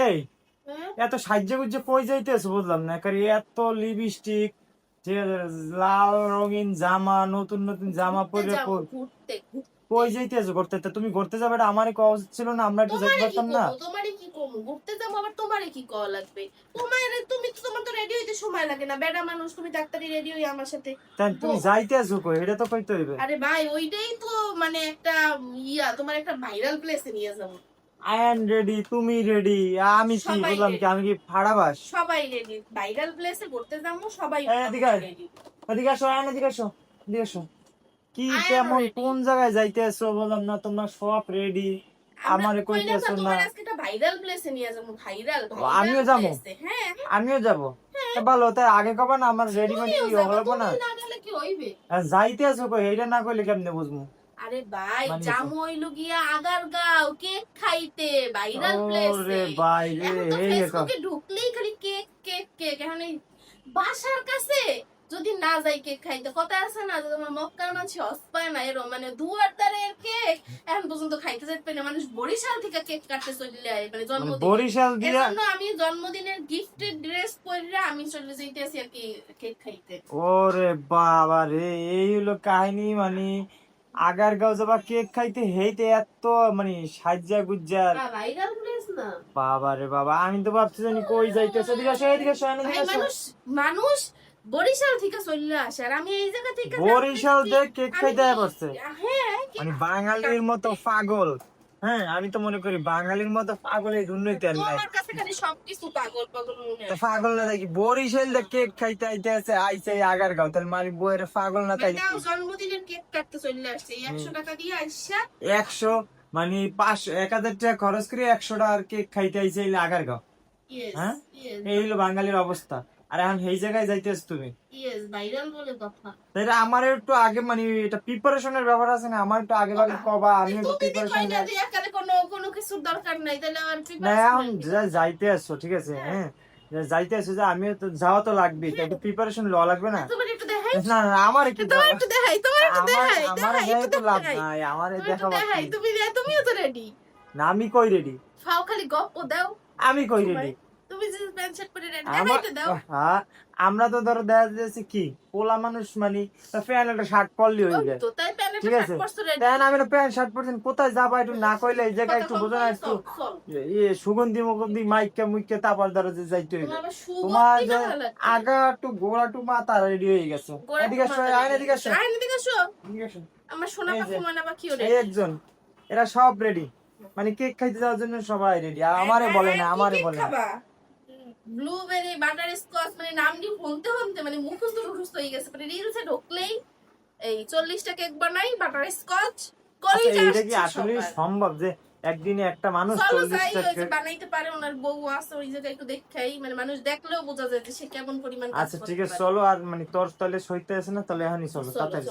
এই হ্যাঁ? এত সাহায্য গুজ্জে কই যাইতেছে বুঝলাম না কারণ এত লিপস্টিক লাল রঙিন জামা নতুন নতুন জামা পরে ঘুরতে, ঘুরতে। কই যাইতেছে করতে তা তুমি ঘুরতে যাবে এটা আমারই কওয়া ছিল না আমরা একটু কি পারতাম না করব? তোমারে কি করব? ঘুরতে যাব আবার তোমারে কি কওয়া লাগবে? তোমারে তুমি তো তোমার তো রেডি হইতে সময় লাগে না বেড়া মানুষ তুমি ডাক্তারি রেডি হই আমার সাথে তাই তুমি যাইতে আছো কই এটা তো কইতে হইবে আরে ভাই ওইটাই তো মানে একটা ইয়া তোমার একটা ভাইরাল প্লেসে নিয়ে যাব আই এম রেডি তুমি রেডি আমি কি বললাম কি। আমি কি ফাড়াবাস সবাই রেডি ভাইরাল প্লেসে ঘুরতে যাব সবাই এদিকে রেডি এদিকে আসো আয় এদিকে আসো এদিকে আসো। কি কেমন কোন জায়গায় যাইতে আছো বললাম না তোমরা সব রেডি আমারে কইতে আছো না তোমার আজকে একটা ভাইরাল প্লেসে নিয়ে যাব ভাইরাল আমিও যাব? হ্যাঁ। আমিও যাব? ভালো তাই আগে কবা না আমার রেডি মানে কি হলো না আর যাইতে আছো কই এইটা না কইলে কেমনে বুঝমু? আরে ভাই জামু হইল গিয়া আগার গাও কেক খাইতে ভাইরাল প্লেসে রে এই দেখো ফেসবুকে ঢুকলেই খালি কেক কেক কেক। এখন বাসার কাছে যদি না যাই কেক খাইতে কথা আছে না যে তোমার মক্কার মাঝে অস্পায় না এরকম মানে দুয়ার দ্বারের কেক এখন পর্যন্ত খাইতে যাইতে পারে না। মানুষ বরিশাল থেকে কেক কাটতে চলে যায় মানে মানে জন্মদিন বরিশাল দিয়া আমি জন্মদিনের গিফটেড ড্রেস পরে আমি চলে যাইতেছি আর কি কেক খাইতে। ওরে বাবা রে এই হলো কাহিনী মানে আগার গাও যাবা কেক খাইতে হেইতে এত মানে সাজ্জা গুজ্জার বাবা রে বাবা আমি তো ভাবছি জানি কই যাইতেছে। এদিকে আসো এদিকে আসো এদিকে আসো। মানুষ মানুষ বরিশাল থেকে চলে আসে আর আমি এই জায়গা থেকে বরিশাল দেখ কেক খাইতে আসছে পারছে হ্যাঁ মানে বাঙালির মতো পাগল। হ্যাঁ আমি তো মনে করি বাঙালির মতো পাগল এই দুর্নীতি আর নাই পাগল না দেখি বরিশাল দিয়ে কেক খাইতে আইতে আছে আইছে আগার গাও তাহলে মানে বইয়ের পাগল না তাই? জন্মদিনের কেক কাটতে চলে আসছে একশো টাকা দিয়ে আসছে একশো মানে পাঁচশো এক হাজার টাকা খরচ করে একশো টাকার কেক খাইতে আইছে আগার গাও হ্যাঁ? এই হলো বাঙালির অবস্থা। আর এখন এই জায়গায় যাইতেছ তুমি? ইয়েস ভাইরাল বলে কথা। তাই আমার একটু আগে মানে এটা প্রিপারেশনের ব্যাপার আছে না আমার একটু আগে কবা আমি একটু প্রিপারেশন কইনা যে একালে কোনো কোনো কিছুর দরকার নাই? তাহলে আমার না যাইতে আসছো ঠিক আছে হ্যাঁ। যাইতে আসছো যে আমিও তো যাওয়া তো লাগবে তাই একটু প্রিপারেশন লওয়া লাগবে না? না না আমার কি তোমার একটু দেখাই তোমার একটু দেখাই আমার দেখাই দেখাই তো লাভ নাই আমার তোমার একটু দেখাবার দেখাই কি? তুমি তুমিও তো রেডি না আমি কই রেডি ফাও খালি গপ্প দাও। আমি কই রেডি তুমি প্যান্ট শার্ট পরে দেখাইতে দাও। হ্যাঁ আমরা তো ধরো দেখা যাচ্ছে কি পোলা মানুষ মানে প্যান্ট একটা শার্ট পরলি হয়ে যায়। ঠিক আছে? তাই আমি প্যান্ট শার্ট পরছেন কোথায় যাবা একটু না কইলে এই জায়গায় একটু বোঝো একটু ইয়ে সুগন্ধি মুগন্ধি মাইকা মুইকা তারপর ধরো যে যাইতে হইবে তোমার যে আগা একটু গোড়া টু মাথা রেডি হয়ে গেছে। এদিকে আসো আইন এদিকে আসো। আসো। আমার সোনা। পাখি মানে একজন এরা সব রেডি মানে কেক খাইতে যাওয়ার জন্য সবাই রেডি আর আমারে বলে না আমারে বলে না। ব্লুবেরি বাটার স্কচ মানে নাম দিয়ে শুনতে শুনতে মানে মুখস্থ মুখস্থ হয়ে গেছে। মানে রিলসে ঢুকলেই এই চল্লিশটা কেক বানাই বাটার স্কচ আচ্ছা, কি আসলে সম্ভব যে একদিনে একটা মানুষ বানাইতে পারে ওনার বউ আছে ওই জায়গায় একটু দেখাই। মানে মানুষ দেখলেও বোঝা যায় যে সে কেমন পরিমাণ আচ্ছা ঠিক আছে চলো আর মানে তোর তাহলে সইতে আছে না? তাহলে এখনই চলো তাড়াতাড়ি